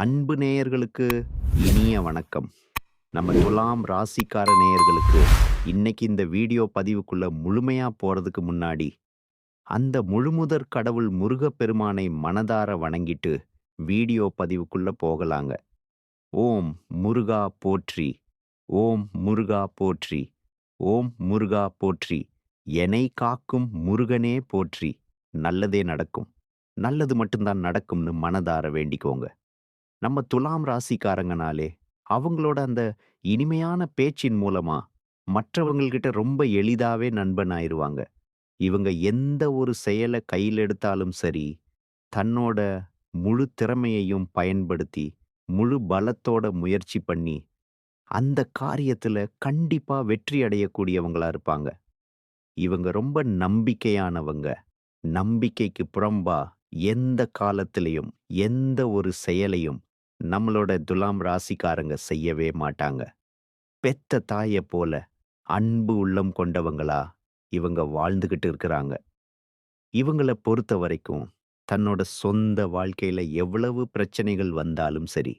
அன்பு நேயர்களுக்கு இனிய வணக்கம். நம்ம துலாம் ராசிக்கார நேயர்களுக்கு இன்னைக்கு இந்த வீடியோ பதிவுக்குள்ள முழுமையா போறதுக்கு முன்னாடி அந்த முழுமுதற் கடவுள் முருகப்பெருமானை மனதார வணங்கிட்டு வீடியோ பதிவுக்குள்ள போகலாங்க. ஓம் முருகா போற்றி ஓம் முருகா போற்றி ஓம் முருகா போற்றி என்னை காக்கும் முருகனே போற்றி. நல்லதே நடக்கும். நல்லது மட்டும்தான் நடக்கும்னு மனதார வேண்டிக்கோங்க. நம்ம துலாம் ராசிக்காரங்கனாலே அவங்களோட அந்த இனிமையான பேச்சின் மூலமா மற்றவங்கள்கிட்ட ரொம்ப எளிதாவே நண்பன் ஆயிருவாங்க இவங்க எந்த ஒரு செயலை கையில் எடுத்தாலும் சரி தன்னோட முழு திறமையையும் பயன்படுத்தி முழு பலத்தோட முயற்சி பண்ணி அந்த காரியத்துல கண்டிப்பா வெற்றி அடையக்கூடியவங்களா இருப்பாங்க. இவங்க ரொம்ப நம்பிக்கையானவங்க. நம்பிக்கைக்கு புறம்பா எந்த காலத்திலையும் எந்த ஒரு செயலையும் நம்மளோட துலாம் ராசிக்காரங்க செய்யவே மாட்டாங்க. பெத்த தாயை போல அன்பு உள்ளம் கொண்டவங்களா இவங்க வாழ்ந்துகிட்டு இருக்கிறாங்க. இவங்கள பொறுத்த வரைக்கும் தன்னோட சொந்த வாழ்க்கையில எவ்வளவு பிரச்சனைகள் வந்தாலும் சரி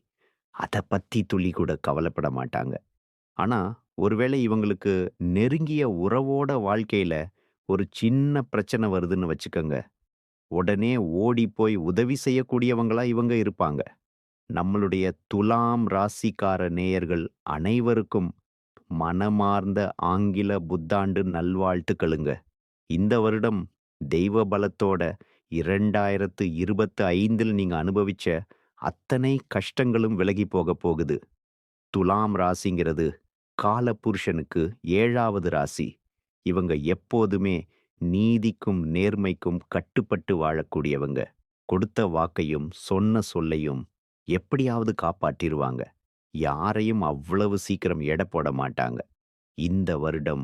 அதை பத்தி துளி கூட கவலைப்பட மாட்டாங்க. ஆனா ஒருவேளை இவங்களுக்கு நெருங்கிய உறவோட வாழ்க்கையில ஒரு சின்ன பிரச்சனை வருதுன்னு வச்சுக்கோங்க. உடனே ஓடி போய் உதவி செய்யக்கூடியவங்களா இவங்க இருப்பாங்க. நம்மளுடைய துலாம் ராசிக்கார நேயர்கள் அனைவருக்கும் மனமார்ந்த ஆங்கில புத்தாண்டு நல்வாழ்த்துக்களுங்க. இந்த வருடம் தெய்வ பலத்தோட இரண்டாயிரத்து இருபத்து ஐந்தில் நீங்க அனுபவிச்ச அத்தனை கஷ்டங்களும் விலகி போக போகுது. துலாம் ராசிங்கிறது காலபுருஷனுக்கு ஏழாவது ராசி. இவங்க எப்போதுமே நீதிக்கும் நேர்மைக்கும் கட்டுப்பட்டு வாழக்கூடியவங்க. கொடுத்த வாக்கையும் சொன்ன சொல்லையும் எப்படியாவது காப்பாற்றிருவாங்க யாரையும் அவ்வளவு சீக்கிரம் எடை போட மாட்டாங்க. இந்த வருடம்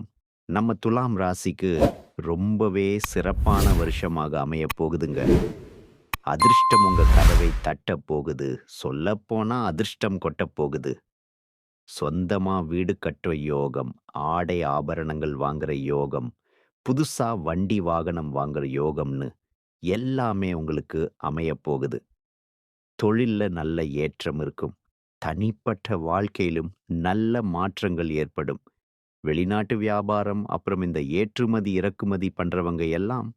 நம்ம துலாம் ராசிக்கு ரொம்பவே சிறப்பான வருஷமாக அமைய போகுதுங்க. அதிர்ஷ்டம் உங்க கதவை தட்ட போகுது. சொல்லப்போனா அதிர்ஷ்டம் கொட்ட போகுது. சொந்தமா வீடு கட்டுற யோகம் ஆடை ஆபரணங்கள் வாங்குற யோகம் புதுசா வண்டி வாகனம் வாங்குற யோகம்னு எல்லாமே உங்களுக்கு அமையப் போகுது. தொழில்ல நல்ல ஏற்றம் இருக்கும். தனிப்பட்ட வாழ்க்கையிலும் நல்ல மாற்றங்கள் ஏற்படும். வெளிநாட்டு வியாபாரம் அப்புறம் இந்த ஏற்றுமதி இறக்குமதி பண்றவங்க எல்லாம்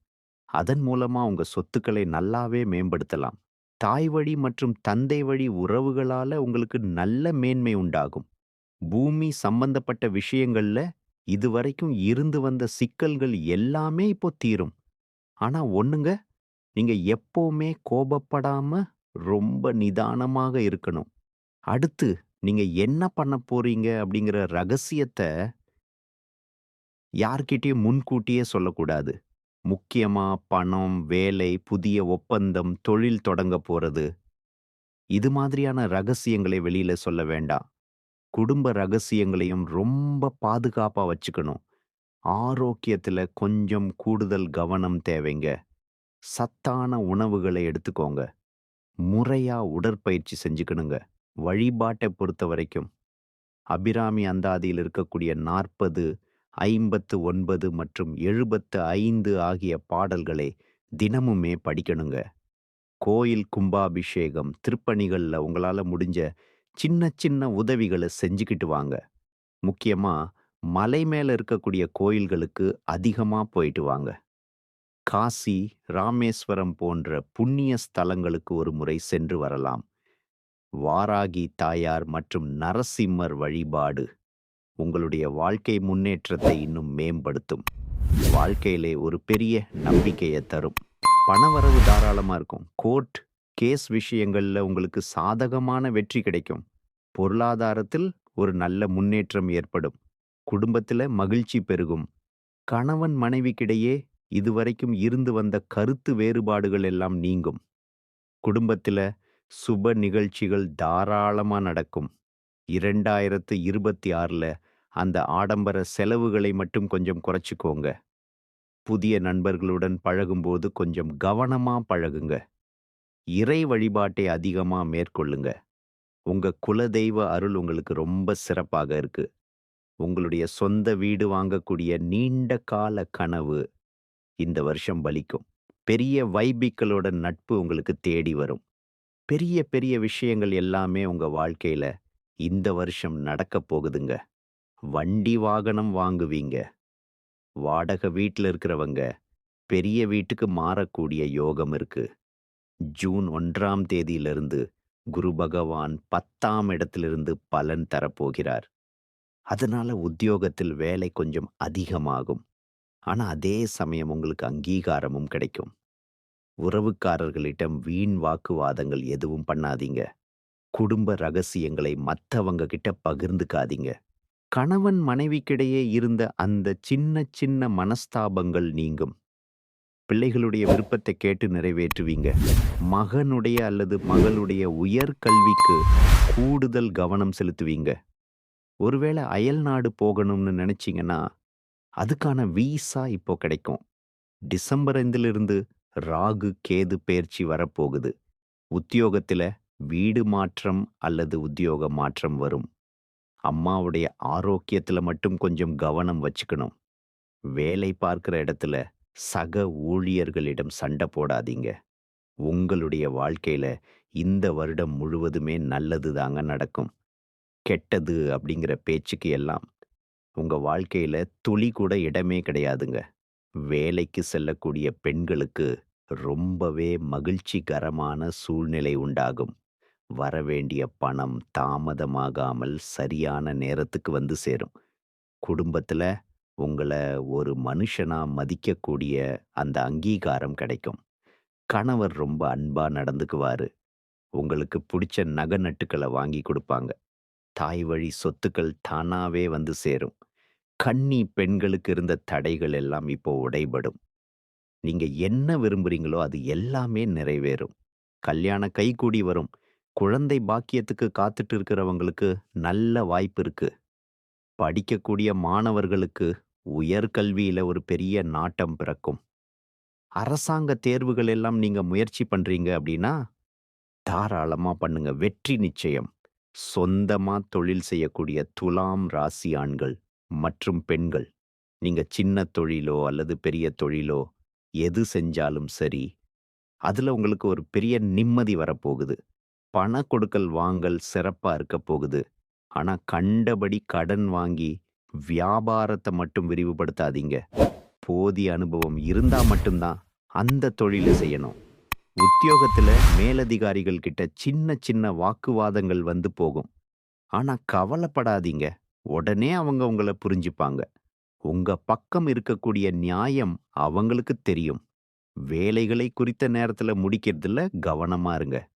அதன் மூலமா உங்க சொத்துக்களை நல்லாவே மேம்படுத்தலாம். தாய் வழி மற்றும் தந்தை வழி உறவுகளால உங்களுக்கு நல்ல மேன்மை உண்டாகும். பூமி சம்பந்தப்பட்ட விஷயங்கள்ல இதுவரைக்கும் இருந்து வந்த சிக்கல்கள் எல்லாமே இப்போ தீரும். ஆனா ஒண்ணுங்க நீங்க எப்பவுமே கோபப்படாம ரொம்ப நிதானமாக இருக்கணும். அடுத்து நீங்க என்ன பண்ண போறீங்க அப்படிங்கிற ரகசியத்தை யார்கிட்டயும் முன்கூட்டியே சொல்லக்கூடாது. முக்கியமா பணம் வேலை புதிய ஒப்பந்தம் தொழில் தொடங்க போறது. இது மாதிரியான ரகசியங்களை வெளியில சொல்ல வேண்டாம். குடும்ப ரகசியங்களையும் ரொம்ப பாதுகாப்பா வச்சுக்கணும். ஆரோக்கியத்துல கொஞ்சம் கூடுதல் கவனம் தேவைங்க. சத்தான உணவுகளை எடுத்துக்கோங்க. முறையா உடற்பயிற்சி செஞ்சுக்கணுங்க. வழிபாட்டை பொறுத்த வரைக்கும். அபிராமி அந்தாதியில் இருக்கக்கூடிய நாற்பது ஐம்பத்து ஒன்பது மற்றும் எழுபத்து ஐந்து ஆகிய பாடல்களை தினமுமே படிக்கணுங்க. கோயில் கும்பாபிஷேகம் திருப்பணிகள்ல உங்களால முடிஞ்ச சின்ன சின்ன உதவிகளை செஞ்சுக்கிட்டு வாங்க. முக்கியமா மலை மேல இருக்கக்கூடிய கோயில்களுக்கு அதிகமா போயிட்டு வாங்க. காசி ராமேஸ்வரம் போன்ற புண்ணிய ஸ்தலங்களுக்கு ஒரு முறை சென்று வரலாம். வாராகி தாயார் மற்றும் நரசிம்மர் வழிபாடு உங்களுடைய வாழ்க்கை முன்னேற்றத்தை இன்னும் மேம்படுத்தும். வாழ்க்கையிலே ஒரு பெரிய நம்பிக்கையை தரும். பணவரவு தாராளமா இருக்கும். கோர்ட் கேஸ் விஷயங்கள்ல உங்களுக்கு சாதகமான வெற்றி கிடைக்கும். பொருளாதாரத்தில் ஒரு நல்ல முன்னேற்றம் ஏற்படும். குடும்பத்தில் மகிழ்ச்சி பெருகும். கணவன் மனைவிக்கிடையே இதுவரைக்கும் இருந்து வந்த கருத்து வேறுபாடுகள் எல்லாம் நீங்கும். குடும்பத்துல சுப நிகழ்ச்சிகள் தாராளமா நடக்கும். இரண்டாயிரத்து இருபத்தி ஆறுல அந்த ஆடம்பர செலவுகளை மட்டும் கொஞ்சம் குறைச்சிக்கோங்க. புதிய நண்பர்களுடன் பழகும்போது கொஞ்சம் கவனமா பழகுங்க. இறை வழிபாட்டை அதிகமா மேற்கொள்ளுங்க. உங்க குலதெய்வ அருள் உங்களுக்கு ரொம்ப சிறப்பாக இருக்கு. உங்களுடைய சொந்த வீடு வாங்கக்கூடிய நீண்ட கால கனவு இந்த வருஷம் பலிக்கும் பெரிய வைபிக்களோட நட்பு உங்களுக்கு தேடி வரும் பெரிய பெரிய விஷயங்கள் எல்லாமே உங்க வாழ்க்கையில இந்த வருஷம் நடக்கப் போகுதுங்க. வண்டி வாகனம் வாங்குவீங்க. வாடகை வீட்டில் இருக்கிறவங்க பெரிய வீட்டுக்கு மாறக்கூடிய யோகம் இருக்கு. ஜூன் ஒன்றாம் தேதியிலிருந்து குரு பகவான் 10ஆம் இடத்திலிருந்து பலன் தரப்போகிறார். அதனால உத்தியோகத்தில் வேலை கொஞ்சம் அதிகமாகும். ஆனா அதே சமயம் உங்களுக்கு அங்கீகாரமும் கிடைக்கும். உறவுக்காரர்களிடம் வீண் வாக்குவாதங்கள் எதுவும் பண்ணாதீங்க. குடும்ப ரகசியங்களை மற்றவங்க கிட்ட பகிர்ந்துக்காதீங்க. கணவன் மனைவிக்கிடையே இருந்த அந்த சின்ன சின்ன மனஸ்தாபங்கள் நீங்கும். பிள்ளைகளுடைய விருப்பத்தை கேட்டு நிறைவேற்றுவீங்க. மகனுடைய அல்லது மகளுடைய உயர்கல்விக்கு கூடுதல் கவனம் செலுத்துவீங்க. ஒருவேளை அயல்நாடு போகணும்னு நினைச்சீங்கன்னா, அதுக்கான வீசா இப்போ கிடைக்கும். டிசம்பர் ஐந்திலிருந்து ராகு, கேது பெயர்ச்சி வரப்போகுது. உத்தியோகத்தில் வீடு மாற்றம் அல்லது உத்தியோக மாற்றம் வரும். அம்மாவுடைய ஆரோக்கியத்தில் மட்டும் கொஞ்சம் கவனம் வச்சுக்கணும். வேலை பார்க்குற இடத்துல சக ஊழியர்களிடம் சண்டை போடாதீங்க. உங்களுடைய வாழ்க்கையில் இந்த வருடம் முழுவதுமே நல்லது தாங்க நடக்கும். கெட்டது அப்படிங்கிற பேச்சுக்கு எல்லாம் உங்க வாழ்க்கையில துளி கூட இடமே கிடையாதுங்க. வேலைக்கு செல்லக்கூடிய பெண்களுக்கு ரொம்பவே மகிழ்ச்சிகரமான சூழ்நிலை உண்டாகும். வரவேண்டிய பணம் தாமதமாகாமல் சரியான நேரத்துக்கு வந்து சேரும். குடும்பத்துல உங்கள ஒரு மனுஷனா மதிக்கக்கூடிய அந்த அங்கீகாரம் கிடைக்கும். கணவர் ரொம்ப அன்பா நடந்துக்குவாரு. உங்களுக்கு புடிச்ச நகை நட்டுக்களை வாங்கி கொடுப்பாங்க தாய் வழி சொத்துக்கள் தானாவே வந்து சேரும். கன்னி பெண்களுக்கு இருந்த தடைகள் எல்லாம் இப்போ உடைபடும். நீங்க என்ன விரும்புறீங்களோ அது எல்லாமே நிறைவேறும். கல்யாண கைகூடி வரும். குழந்தை பாக்கியத்துக்கு காத்துட்டு இருக்கிறவங்களுக்கு நல்ல வாய்ப்பு இருக்கு. படிக்கக்கூடிய மாணவர்களுக்கு உயர்கல்வியில ஒரு பெரிய நாட்டம் பிறக்கும். அரசாங்க தேர்வுகள் எல்லாம் நீங்க முயற்சி பண்றீங்க அப்படின்னா, தாராளமா பண்ணுங்க. வெற்றி நிச்சயம். சொந்தமா தொழில் செய்யக்கூடிய துலாம் ராசி ஆண்கள் மற்றும் பெண்கள், நீங்க சின்ன தொழிலோ அல்லது பெரிய தொழிலோ எது செஞ்சாலும் சரி, அதுல உங்களுக்கு ஒரு பெரிய நிம்மதி வரப்போகுது. பண கொடுக்கல் வாங்கல் சிறப்பா இருக்க போகுது. ஆனா கண்டபடி கடன் வாங்கி வியாபாரத்தை மட்டும் விரிவுபடுத்தாதீங்க. போதிய அனுபவம் இருந்தா மட்டும் தான் அந்த தொழில செய்யணும். உத்தியோகத்துல மேலதிகாரிகள் கிட்ட சின்ன சின்ன வாக்குவாதங்கள் வந்து போகும். ஆனா கவலைப்படாதீங்க. உடனே அவங்க உங்களை புரிஞ்சுப்பாங்க. உங்க பக்கம் இருக்கக்கூடிய நியாயம் அவங்களுக்கு தெரியும். வேலைகளை குறித்த நேரத்துல முடிக்கிறதுல கவனமா இருங்க.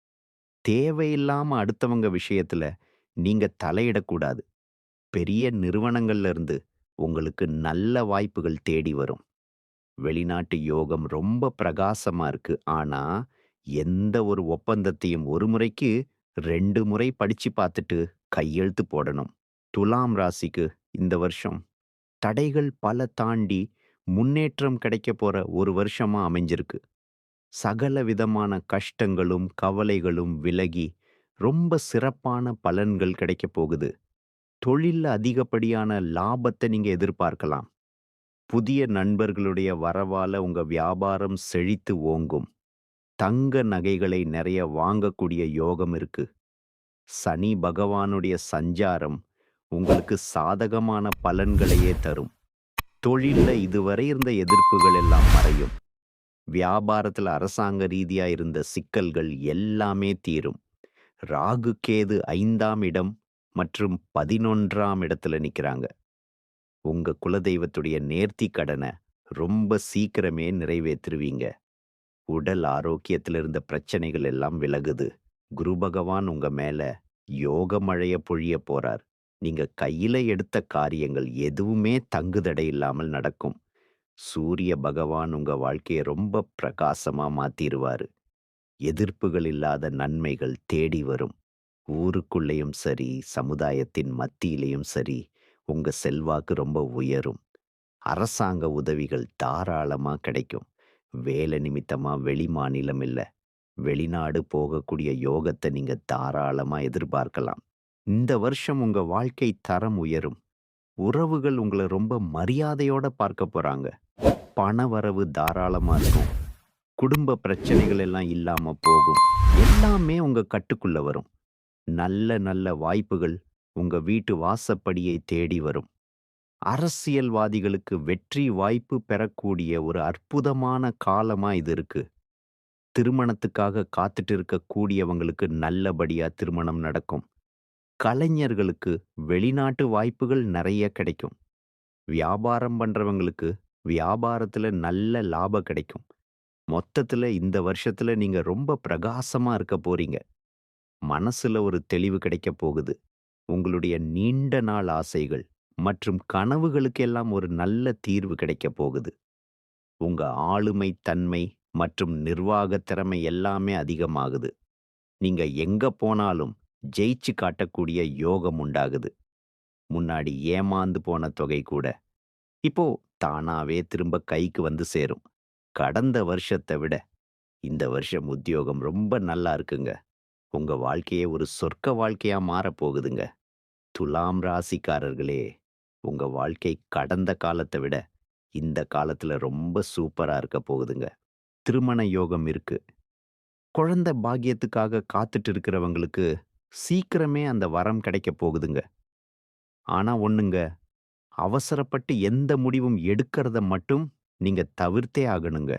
தேவையில்லாம அடுத்தவங்க விஷயத்துல நீங்க தலையிடக்கூடாது. பெரிய நிறுவனங்கள்ல இருந்து உங்களுக்கு நல்ல வாய்ப்புகள் தேடி வரும். வெளிநாட்டு யோகம் ரொம்ப பிரகாசமா இருக்கு. ஆனா, எந்த ஒரு ஒப்பந்தத்தையும் ஒரு முறைக்கு ரெண்டு முறை படிச்சு பார்த்துட்டு கையெழுத்து போடணும். துலாம் ராசிக்கு இந்த வருஷம் தடைகள் பல தாண்டி முன்னேற்றம் கிடைக்கப் போற ஒரு வருஷமா அமைஞ்சிருக்கு. சகல விதமான கஷ்டங்களும், கவலைகளும் விலகி ரொம்ப சிறப்பான பலன்கள் கிடைக்கப் போகுது. தொழில்ல அதிகப்படியான லாபத்த நீங்க எதிர்பார்க்கலாம். புதிய நண்பர்களுடைய வரவால உங்க வியாபாரம் செழித்து ஓங்கும். தங்க நகைகளை நிறைய வாங்கக்கூடிய யோகம் இருக்கு. சனி பகவானுடைய சஞ்சாரம் உங்களுக்கு சாதகமான பலன்களையே தரும். தொழில்ல இதுவரை இருந்த எதிர்ப்புகள் எல்லாம் மறையும். வியாபாரத்துல அரசாங்க ரீதியா இருந்த சிக்கல்கள் எல்லாமே தீரும். ராகு, கேது ஐந்தாம் இடம் மற்றும் 11ஆம் இடத்துல நிற்கிறாங்க உங்க குலதெய்வத்துடைய நேர்த்தி கடனை ரொம்ப சீக்கிரமே நிறைவேற்றுவீங்க. உடல் ஆரோக்கியத்துல இருந்த பிரச்சனைகள் எல்லாம் விலகுது. குரு பகவான் உங்க மேல யோக மழைய பொழியப் போறார். நீங்க கையில எடுத்த காரியங்கள் எதுவுமே தங்குதடை இல்லாமல் நடக்கும். சூரிய பகவான் உங்க வாழ்க்கைய ரொம்ப பிரகாசமா மாத்திருவாரு. எதிர்ப்புகள் இல்லாத நன்மைகள் தேடி வரும். ஊருக்குள்ளேயும் சரி, சமுதாயத்தின் மத்தியிலயும் சரி, உங்க செல்வாக்கு ரொம்ப உயரும். அரசாங்க உதவிகள் தாராளமா கிடைக்கும். வேலை நிமித்தமா வெளிமாநிலம் இல்ல, வெளிநாடு போகக்கூடிய யோகத்தை நீங்க தாராளமா எதிர்பார்க்கலாம். இந்த வருஷம் உங்க வாழ்க்கை தரம் உயரும். உறவுகள் உங்களை ரொம்ப மரியாதையோட பார்க்க போறாங்க. பணவரவு தாராளமா இருக்கும். குடும்ப பிரச்சனைகள் எல்லாம் இல்லாம போகும். எல்லாமே உங்க கட்டுக்குள்ள வரும். நல்ல நல்ல வாய்ப்புகள் உங்க வீட்டு வாசப்படியை தேடி வரும். அரசியல்வாதிகளுக்கு வெற்றி வாய்ப்பு பெறக்கூடிய ஒரு அற்புதமான காலமா இது இருக்கு. திருமணத்துக்காக காத்துட்டு இருக்கக்கூடியவங்களுக்கு நல்லபடியா திருமணம் நடக்கும். கலைஞர்களுக்கு வெளிநாட்டு வாய்ப்புகள் நெறைய கிடைக்கும். வியாபாரம் பண்றவங்களுக்கு வியாபாரத்துல நல்ல லாபம் கிடைக்கும். மொத்தத்துல இந்த வருஷத்துல நீங்க ரொம்ப பிரகாசமா இருக்க போறீங்க. மனசுல ஒரு தெளிவு கிடைக்கப் போகுது. உங்களுடைய நீண்ட நாள் ஆசைகள் மற்றும் கனவுகளுக்கெல்லாம் ஒரு நல்ல தீர்வு கிடைக்கப் போகுது. உங்க ஆளுமை தன்மை மற்றும் நிர்வாகத் திறமை எல்லாமே அதிகமாகுது. நீங்க எங்க போனாலும் ஜெயிச்சு காட்டக்கூடிய யோகம் உண்டாகுது. முன்னாடி ஏமாந்து போன தொகை கூட இப்போ தானாவே திரும்ப கைக்கு வந்து சேரும். கடந்த வருஷத்தை விட இந்த வருஷம் உத்தியோகம் ரொம்ப நல்லா இருக்குங்க. உங்க வாழ்க்கையே ஒரு சொர்க்க வாழ்க்கையா மாறப் போகுதுங்க. துலாம் ராசிக்காரர்களே, உங்க வாழ்க்கை கடந்த காலத்த விட இந்த காலத்துல ரொம்ப சூப்பரா இருக்க போகுதுங்க. திருமண யோகம் இருக்கு. குழந்தை பாக்கியத்துக்காக காத்துட்டு இருக்கிறவங்களுக்கு சீக்கிரமே அந்த வரம் கிடைக்கப் போகுதுங்க. ஆனா ஒண்ணுங்க, அவசரப்பட்டு எந்த முடிவும் எடுக்கிறத மட்டும் நீங்க தவிர்த்தே ஆகணுங்க.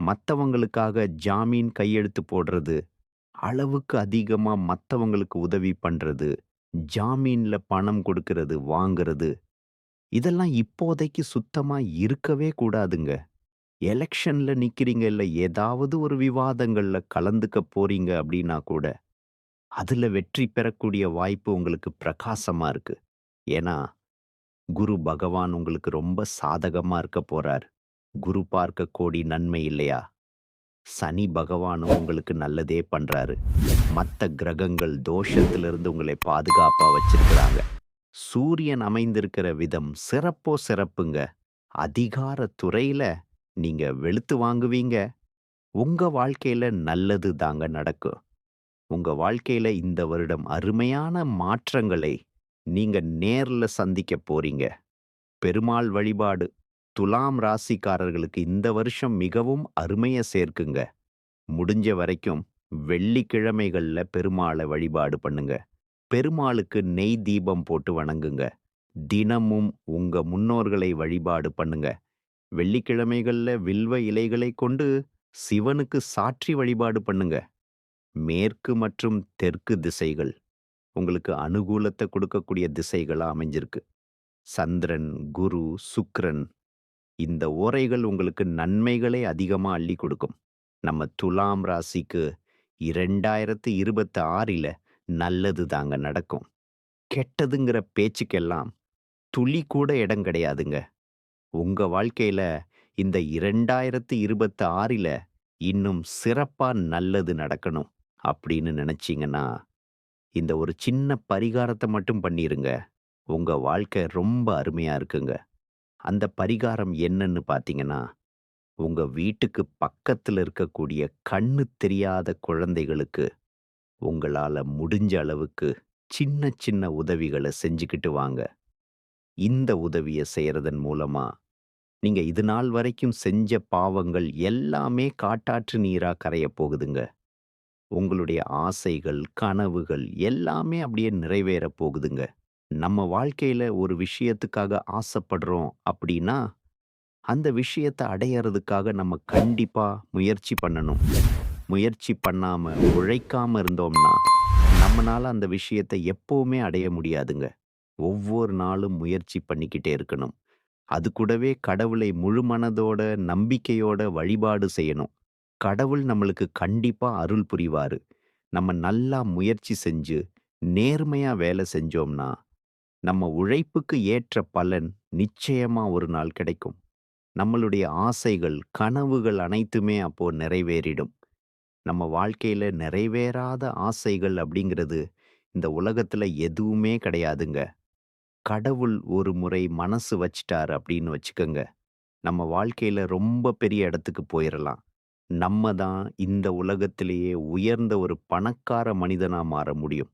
மத்தவங்களுக்காக ஜாமீன் கையெழுத்து போடுறது, அளவுக்கு அதிகமா மத்தவங்களுக்கு உதவி பண்றது, ஜாமீன்ல பணம் கொடுக்கறது வாங்கிறது இதெல்லாம் இப்போதைக்கு சுத்தமா இருக்கவே கூடாதுங்க. எலெக்ஷன்ல நிக்கிறீங்க இல்லை ஏதாவது ஒரு விவாதங்கள்ல கலந்துக்க போறீங்க அப்படின்னா கூட, அதுல வெற்றி பெறக்கூடிய வாய்ப்பு உங்களுக்கு பிரகாசமா இருக்கு. ஏன்னா, குரு பகவான் உங்களுக்கு ரொம்ப சாதகமா இருக்க போகிறார் குரு பார்க்க கோடி நன்மை இல்லையா? சனி பகவானும் உங்களுக்கு நல்லதே பண்றாரு. மத்த கிரகங்கள் தோஷத்திலிருந்து உங்களை பாதுகாப்பா வச்சிருக்கிறாங்க. சூரியன் அமைந்திருக்கிற விதம் சிறப்போ சிறப்புங்க. அதிகார துறையில் நீங்க வெளுத்து வாங்குவீங்க. உங்க வாழ்க்கையில நல்லது தாங்க நடக்கும். உங்க வாழ்க்கையில இந்த வருடம் அருமையான மாற்றங்களை நீங்க நேர்ல சந்திக்க போறீங்க. பெருமாள் வழிபாடு துலாம் ராசிக்காரர்களுக்கு இந்த வருஷம் மிகவும் அருமைய சேர்க்குங்க. முடிஞ்ச வரைக்கும் வெள்ளிக்கிழமைகள்ல பெருமாள வழிபாடு பண்ணுங்க. பெருமாளுக்கு நெய் தீபம் போட்டு வணங்குங்க. தினமும் உங்க முன்னோர்களை வழிபாடு பண்ணுங்க. வெள்ளிக்கிழமைகள்ல வில்வ இலைகளைக் கொண்டு சிவனுக்கு சாற்றி வழிபாடு பண்ணுங்க. மேற்கு மற்றும் தெற்கு திசைகள் உங்களுக்கு அனுகூலத்தை கொடுக்கக்கூடிய திசைகளா அமைஞ்சிருக்கு. சந்திரன், குரு, சுக்ரன் இந்த ஓரைகள் உங்களுக்கு நன்மைகளை அதிகமா அள்ளி கொடுக்கும். நம்ம துலாம் ராசிக்கு 2026ல நல்லது தாங்க நடக்கும். கெட்டதுங்கிற பேச்சுக்கெல்லாம் துளி கூட இடம் கிடையாதுங்க. உங்க வாழ்க்கையில இந்த 2026ல இன்னும் சிறப்பா நல்லது நடக்கணும் அப்படின்னு நினைச்சீங்கன்னா, இந்த ஒரு சின்ன பரிகாரத்தை மட்டும் பண்ணிருங்க. உங்க வாழ்க்கை ரொம்ப அருமையா இருக்குங்க. அந்த பரிகாரம் என்னன்னு பார்த்தீங்கன்னா, உங்க வீட்டுக்கு பக்கத்துல இருக்கக்கூடிய கண்ணு தெரியாத குழந்தைகளுக்கு உங்களால முடிஞ்ச அளவுக்கு சின்ன சின்ன உதவிகள செஞ்சுக்கிட்டு வாங்க. இந்த உதவிய செய்கிறதன் மூலமா, நீங்க இது நாள் வரைக்கும் செஞ்ச பாவங்கள் எல்லாமே காட்டாற்று நீரா கரையப் போகுதுங்க. உங்களுடைய ஆசைகள், கனவுகள் எல்லாமே அப்படியே நிறைவேறப் போகுதுங்க. நம்ம வாழ்க்கையில் ஒரு விஷயத்துக்காக ஆசைப்படுறோம் அப்படின்னா, அந்த விஷயத்த அடையறதுக்காக நம்ம கண்டிப்பாக முயற்சி பண்ணணும். முயற்சி பண்ணாமல் உழைக்காமல் இருந்தோம்னா, நம்மளால் அந்த விஷயத்தை எப்போவுமே அடைய முடியாதுங்க. ஒவ்வொரு நாளும் முயற்சி பண்ணிக்கிட்டே இருக்கணும். அது கூடவே கடவுளை முழு மனதோட, நம்பிக்கையோட வழிபாடு செய்யணும். கடவுள் நம்மளுக்கு கண்டிப்பா அருள் புரிவாரு. நம்ம நல்லா முயற்சி செஞ்சு, நேர்மையா வேலை செஞ்சோம்னா, நம்ம உழைப்புக்கு ஏற்ற பலன் நிச்சயமா ஒரு நாள் கிடைக்கும். நம்மளுடைய ஆசைகள், கனவுகள் அனைத்துமே அப்போ நிறைவேறிடும். நம்ம வாழ்க்கையில நிறைவேறாத ஆசைகள் அப்படிங்கிறது இந்த உலகத்துல எதுவுமே கிடையாதுங்க. கடவுள் ஒரு முறை மனசு வச்சிட்டார் அப்படின்னு வச்சுக்கங்க. நம்ம வாழ்க்கையில ரொம்ப பெரிய இடத்துக்கு போயிடலாம் நம்ம தான் இந்த உலகத்திலேயே உயர்ந்த ஒரு பணக்கார மனிதனா மாற முடியும்.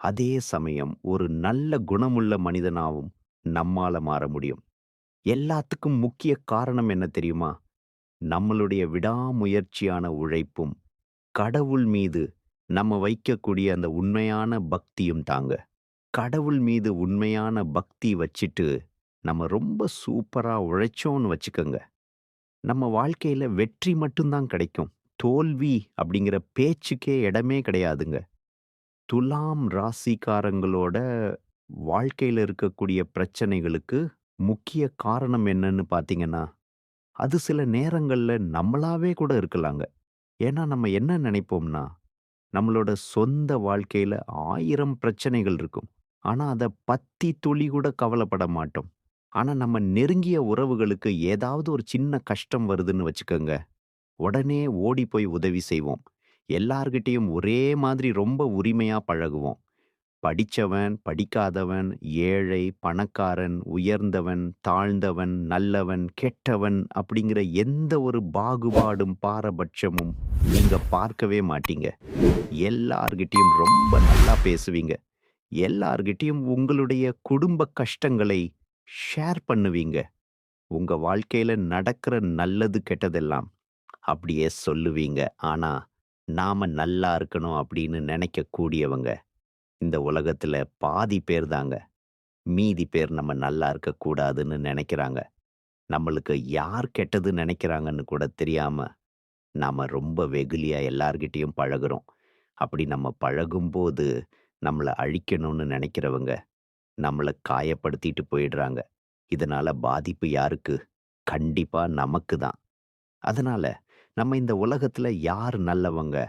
அதே சமயம் ஒரு நல்ல குணமுள்ள மனிதனாவும் நம்மால மாற முடியும். எல்லாத்துக்கும் முக்கிய காரணம் என்ன தெரியுமா? நம்மளுடைய விடாமுயற்சியான உழைப்பும், கடவுள் மீது நம்ம வைக்கக்கூடிய அந்த உண்மையான பக்தியும் தாங்க. கடவுள் மீது உண்மையான பக்தி வச்சுட்டு, நம்ம ரொம்ப சூப்பரா உழைச்சோன்னு வச்சுக்கோங்க நம்ம வாழ்க்கையில வெற்றி மட்டும் தான் கிடைக்கும். தோல்வி அப்படிங்கிற பேச்சுக்கே இடமே கிடையாதுங்க. துலாம் ராசிக்காரங்களோட வாழ்க்கையில இருக்கக்கூடிய பிரச்சனைகளுக்கு முக்கிய காரணம் என்னன்னு பார்த்தீங்கன்னா, அது சில நேரங்கள்ல நம்மளாவே கூட இருக்கலாங்க. ஏன்னா நம்ம என்ன நினைப்போம்னா, நம்மளோட சொந்த வாழ்க்கையில 1000 பிரச்சனைகள் இருக்கும். ஆனா அத பத்தி துளி கூட கவலைப்பட மாட்டோம். ஆனா நம்ம நெருங்கிய உறவுகளுக்கு ஏதாவது ஒரு சின்ன கஷ்டம் வருதுன்னு வச்சுக்கோங்க உடனே ஓடி போய் உதவி செய்வோம். எல்லார்கிட்டேயும் ஒரே மாதிரி ரொம்ப உரிமையா பழகுவோம். படிச்சவன், படிக்காதவன், ஏழை, பணக்காரன், உயர்ந்தவன், தாழ்ந்தவன், நல்லவன், கெட்டவன் அப்படிங்கிற எந்த ஒரு பாகுபாடும், பாரபட்சமும் நீங்க பார்க்கவே மாட்டீங்க. எல்லார்கிட்டேயும் ரொம்ப நல்லா பேசுவீங்க. எல்லார்கிட்டேயும் உங்களுடைய குடும்ப கஷ்டங்களை ஷேர் பண்ணுவீங்க. உங்க வாழ்க்கையில நடக்கிற நல்லது, கெட்டதெல்லாம் அப்படியே சொல்லுவீங்க. ஆனா, நாம நல்லா இருக்கணும் அப்படின்னு நினைக்கக்கூடியவங்க, இந்த உலகத்துல பாதி பேர் தாங்க. மீதி பேர் நம்ம நல்லா இருக்கக்கூடாதுன்னு நினைக்கிறாங்க நம்மளுக்கு யார் கெட்டது நினைக்கிறாங்கன்னு கூட தெரியாம, நாம ரொம்ப வெகுளியா எல்லார்கிட்டயும் பழகுறோம். அப்படி நம்ம பழகும்போது, நம்மள அழிக்கணும்னு நினைக்கிறவங்க நம்மளை காயப்படுத்திட்டு போயிடுறாங்க. இதனால பாதிப்பு யாருக்கு? கண்டிப்பா நமக்கு தான். அதனால, நம்ம இந்த உலகத்துல யார் நல்லவங்க?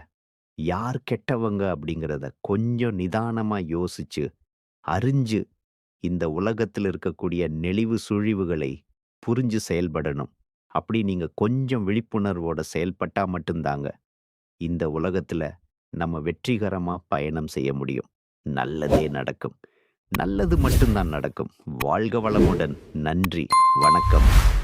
யார் கெட்டவங்க? அப்படிங்கிறத கொஞ்சம் நிதானமா யோசிச்சு, அறிஞ்சு, இந்த உலகத்துல இருக்கக்கூடிய நெளிவு சுழிவுகளை புரிஞ்சு செயல்படணும். அப்படி நீங்க கொஞ்சம் விழிப்புணர்வோட செயல்பட்டா மட்டும் தாங்க, இந்த உலகத்துல நம்ம வெற்றிகரமா பயணம் செய்ய முடியும். நல்லதே நடக்கும். நல்லது மட்டும்தான் நடக்கும். வாழ்க வளமுடன். நன்றி. வணக்கம்.